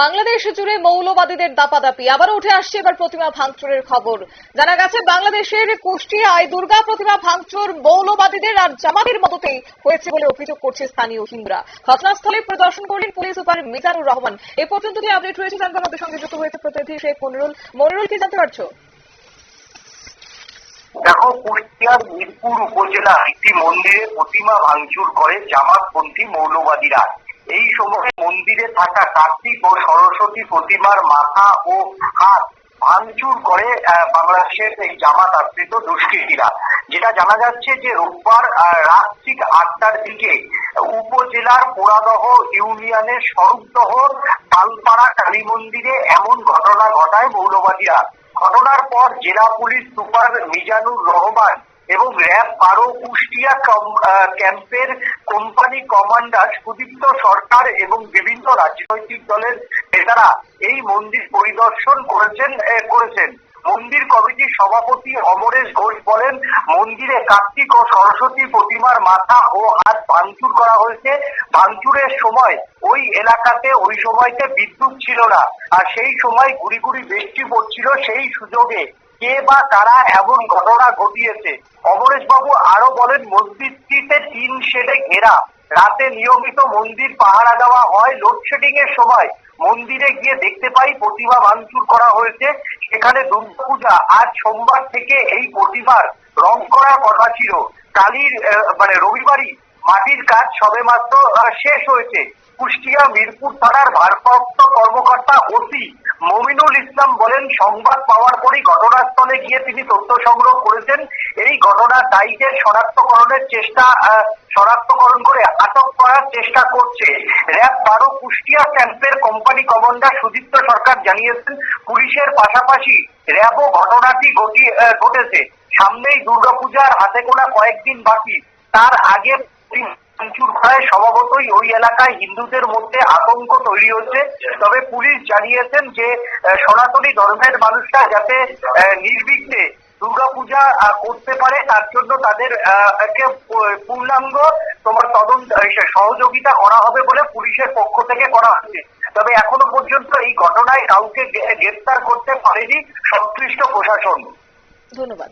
বাংলাদেশ জুড়ে মৌলবাদীদের দাপাদাপি। আবার উঠে আসছে এবার প্রতিমা ভাঙচুরের খবর। জানা গেছে, বাংলাদেশের কুষ্টিয়ায় দুর্গা প্রতিমা ভাঙচুর মৌলবাদীদের আর জামাতের মদতেই হয়েছে বলে অভিযোগ করছে স্থানীয় হিন্দুরা। ঘটনাস্থলে পরিদর্শন করলেন পুলিশ সুপার মিজানুর রহমান। এ পর্যন্ত যে আপডেট রয়েছে, জানতে আমাদের সঙ্গে যুক্ত হয়েছে প্রতিনিধি শেখ মনিরুল। মনিরুল, কি জানতে পারছ? দেখো কুষ্টিয়ার মিরপুর উপজেলা একটি মন্দিরে প্রতিমা ভাঙচুর করে জামাতপন্থী মৌলবাদীরা। এই সময় মন্দিরে থাকা কার্তিক ও সরস্বতী প্রতিমার মাথা ও হাত ভাঙচুর করে বাংলাদেশের এই জামাত আশ্রিত দুষ্কৃতীরা। যেটা জানা যাচ্ছে যে রোববার আহ, রাত ঠিক আটটার দিকে উপজেলার পোড়াদহ ইউনিয়নের স্বরূপদহ পালপাড়া কালী মন্দিরে এমন ঘটনা ঘটায় মৌলবাদীরা। ঘটনার পর জেলা পুলিশ সুপার মিজানুর রহমান এবং র্যাব বারো কুষ্টিয়া ক্যাম্পের কোম্পানি কমান্ডার সুদীপ্ত সরকার এবং বিভিন্ন রাজনৈতিক দলের নেতারা এই মন্দির পরিদর্শন করেছেন করেছেন। মন্দির কমিটির সভাপতি অমরেশ ঘোষ বলেন, মন্দিরে কার্তিক ও সরস্বতী প্রতিমার মাথা ও হাত ভাঙচুর করা হয়েছে। ভাঙচুরের সময় ওই এলাকাতে, ওই সময়তে বিদ্যুৎ ছিল না। আর সেই সময় গুড়ি গুড়ি বৃষ্টি পড়ছিল, সেই সুযোগে কে বা কারা এমন ঘটনা ঘটিয়েছে? অমরেশ বাবু আরও বলেন, মসজিদটিতে টিন শেডে ঘেরা। রাতে নিয়মিত মন্দির পাহারা দেওয়া হয় লোডশেডিং এর সময়। মন্দিরে গিয়ে দেখতে পাই প্রতিমা ভাঙচুর করা হয়েছে। সেখানে দুর্গাপূজা। আজ সোমবার থেকে এই প্রতিমার রং করার কথা ছিল। কালির মানে রবিবারই মাটির কাজ সবেমাত্র আহ, শেষ হয়েছে। কুষ্টিয়া মিরপুর থানার ভারপ্রাপ্ত কর্মকর্তা ওসি মমিনুল ইসলাম বলেন সংবাদ পাওয়ার পরই ঘটনাস্থলে গিয়ে তিনি তথ্য সংগ্রহ করেছেন। এই ঘটনার দায়ীদের শনাক্তকরণের চেষ্টা শনাক্তকরণ করে আটক করার চেষ্টা করছে। র্যাব বারো কুষ্টিয়া ক্যাম্পের কোম্পানি কমান্ডার সুদীপ্ত সরকার জানিয়েছেন পুলিশের পাশাপাশি র্যাবও ঘটনাটি ঘটি ঘটেছে। সামনেই দুর্গাপূজার হাতে গোনা কয়েকদিন বাকি। তার আগে ভাঙচুর করায় স্বভাবতই ওই এলাকায় হিন্দুদের মধ্যে আতঙ্ক তৈরি হচ্ছে। তবে পুলিশ জানিয়েছেন যে সনাতনী ধর্মের মানুষরা যাতে নির্বিঘ্নে দুর্গাপূজা করতে পারে, তার জন্য তাদের পূর্ণাঙ্গ তোমার তদন্ত সহযোগিতা করা হবে বলে পুলিশের পক্ষ থেকে করা হচ্ছে। তবে এখনও পর্যন্ত এই ঘটনায় কাউকে গ্রে- গ্রেফতার করতে পারেনি সংশ্লিষ্ট প্রশাসন। ধন্যবাদ।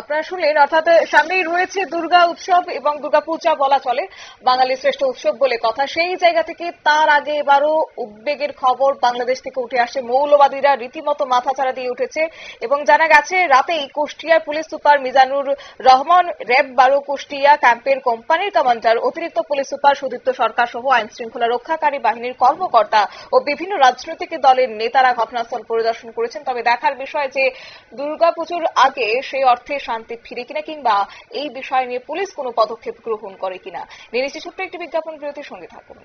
আপনারা শুনলেন, অর্থাৎ সামনেই রয়েছে দুর্গা উৎসব এবং দুর্গাপূজা বলা চলে, বাঙালির শ্রেষ্ঠ উৎসব বলে কথা। সেই জায়গা থেকে তার আগে এবারও উদ্বেগের খবর বাংলাদেশ থেকে উঠে আসে। মৌলবাদীরা রীতিমতো মাথাচাড়া দিয়ে উঠেছে এবং জানা গেছে, রাতেই কুষ্টিয়ার police super Mizanur Rahman, RAB বারো কুষ্টিয়া ক্যাম্পের কোম্পানির কমান্ডার, অতিরিক্ত পুলিশ সুপার সুদীপ্ত সরকার সহ আইন শৃঙ্খলা রক্ষাকারী বাহিনীর কর্মকর্তা ও বিভিন্ন রাজনৈতিক দলের নেতারা ঘটনাস্থল পরিদর্শন করেছেন। তবে দেখার বিষয় যে দুর্গাপুজোর আগে সেই অর্থে শান্তি ফিরে কিনা কিংবা এই বিষয় নিয়ে পুলিশ কোনো পদক্ষেপ গ্রহণ করে কিনা? নিয়ে ছোট্ট একটি বিজ্ঞাপন বিরতির সঙ্গে থাকুন।